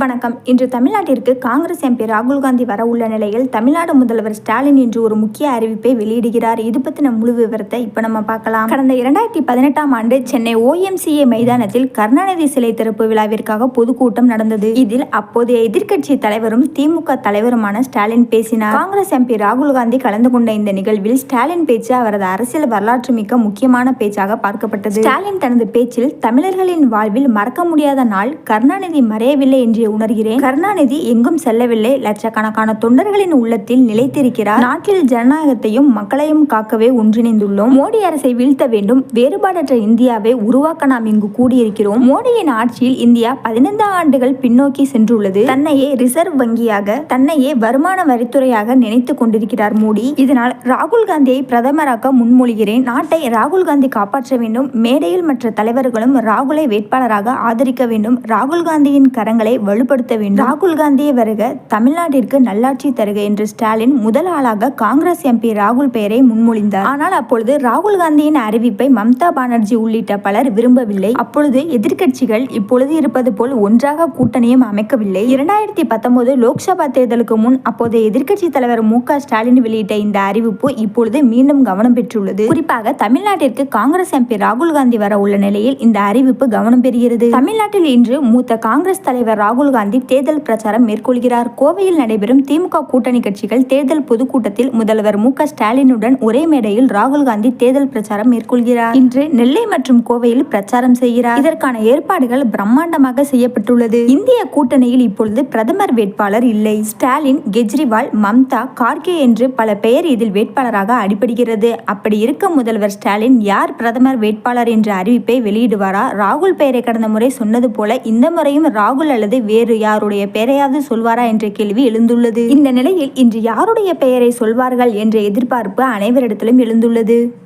வணக்கம். இன்று தமிழ்நாட்டிற்கு காங்கிரஸ் எம்பி ராகுல் காந்தி வர உள்ள நிலையில் தமிழ்நாடு முதல்வர் ஸ்டாலின் இன்று ஒரு முக்கிய அறிவிப்பை வெளியிடுகிறார். இது பத்தின முழு விவரத்தை இப்ப நம்ம பார்க்கலாம். கடந்த இரண்டாயிரத்தி பதினெட்டாம் ஆண்டு சென்னை ஓஎம்சிஏ மைதானத்தில் கருணாநிதி சிலை திறப்பு விழாவிற்காக பொதுக்கூட்டம் நடந்தது. இதில் அப்போதைய எதிர்க்கட்சி தலைவரும் திமுக தலைவருமான ஸ்டாலின் பேசினார். காங்கிரஸ் எம்பி ராகுல் காந்தி கலந்து கொண்ட இந்த நிகழ்வில் ஸ்டாலின் பேச்சு அவரது அரசியல் வரலாற்று மிக்க முக்கியமான பேச்சாக பார்க்கப்பட்டது. ஸ்டாலின் தனது பேச்சில் தமிழர்களின் வாழ்வில் மறக்க முடியாத நாள் கருணாநிதி மறையவில்லை என்று உணர்கிறேன். கருணாநிதி எங்கும் செல்லவில்லை. லட்சக்கணக்கான தொண்டர்களின் உள்ளத்தில் நிலைத்திருக்கிறார். நாட்டில் ஜனநாயகத்தையும் மக்களையும் காக்கவே ஒன்றிணைந்துள்ளோம். மோடி அரசை வீழ்த்த வேண்டும். வேறுபாடற்ற இந்தியாவை உருவாக்க நாம் இங்கு கூடியிருக்கிறோம். மோடியின் ஆட்சியில் இந்தியா பதினைந்து ஆண்டுகள் பின்னோக்கி சென்றுள்ளது. தன்னையே ரிசர்வ் வங்கியாக தன்னையே வருமான வரித்துறையாக நினைத்துக் கொண்டிருக்கிறார் மோடி. இதனால் ராகுல் காந்தியை பிரதமராக்க முன்மொழிகிறேன். நாட்டை ராகுல் காந்தி காப்பாற்ற வேண்டும். மேடையில் மற்ற தலைவர்களும் ராகுலை வேட்பாளராக ஆதரிக்க வேண்டும். ராகுல் காந்தியின் கரங்களை வலு வலுப்படுத்த வேண்டும். ராகுல் காந்தியை வருக தமிழ்நாட்டிற்கு நல்லாட்சி தருக என்று ஸ்டாலின் முதல் ஆளாக காங்கிரஸ் எம்பி ராகுல் பெயரை முன்மொழிந்தார். ஆனால் அப்பொழுது ராகுல் காந்தியின் அறிவிப்பை மம்தா பானர்ஜி உள்ளிட்ட பலர் விரும்பவில்லை. அப்பொழுது எதிர்க்கட்சிகள் இப்பொழுது இருப்பது போல் ஒன்றாக கூட்டணியும் அமைக்கவில்லை. இரண்டாயிரத்தி பத்தொன்பது லோக்சபா தேர்தலுக்கு முன் அப்போதைய எதிர்க்கட்சி தலைவர் மு ஸ்டாலின் வெளியிட்ட இந்த அறிவிப்பு இப்பொழுது மீண்டும் கவனம் பெற்றுள்ளது. குறிப்பாக தமிழ்நாட்டிற்கு காங்கிரஸ் எம்பி ராகுல் காந்தி வர உள்ள நிலையில் இந்த அறிவிப்பு கவனம் பெறுகிறது. தமிழ்நாட்டில் இன்று மூத்த காங்கிரஸ் தலைவர் ராகுல் காந்தி தேர்தல் பிரச்சாரம் மேற்கொள்கிறார். கோவையில் நடைபெறும் திமுக கூட்டணி கட்சிகள் தேர்தல் பொதுக்கூட்டத்தில் முதல்வர் மு ஸ்டாலினுடன் ஒரே மேடையில் ராகுல் காந்தி தேர்தல் பிரச்சாரம் மேற்கொள்கிறார். இன்று நெல்லை மற்றும் கோவையில் பிரச்சாரம் செய்கிறார். இதற்கான ஏற்பாடுகள் பிரம்மாண்டமாக செய்யப்பட்டுள்ளது. இந்திய கூட்டணியில் இப்பொழுது பிரதமர் வேட்பாளர் இல்லை. ஸ்டாலின் கெஜ்ரிவால் மம்தா கார்கே என்று பல பெயர் இதில் வேட்பாளராக அடிபடுகிறது. அப்படி இருக்க முதல்வர் ஸ்டாலின் யார் பிரதமர் வேட்பாளர் என்ற அறிவிப்பை வெளியிடுவாரா? ராகுல் பெயரை கடந்த முறை சொன்னது போல இந்த முறையும் ராகுல் அல்லது வேறு யாருடைய பெயரையாவது சொல்வாரா என்ற கேள்வி எழுந்துள்ளது. இந்த நிலையில் இன்று யாருடைய பெயரை சொல்வார்கள் என்ற எதிர்பார்ப்பு அனைவரிடத்திலும் எழுந்துள்ளது.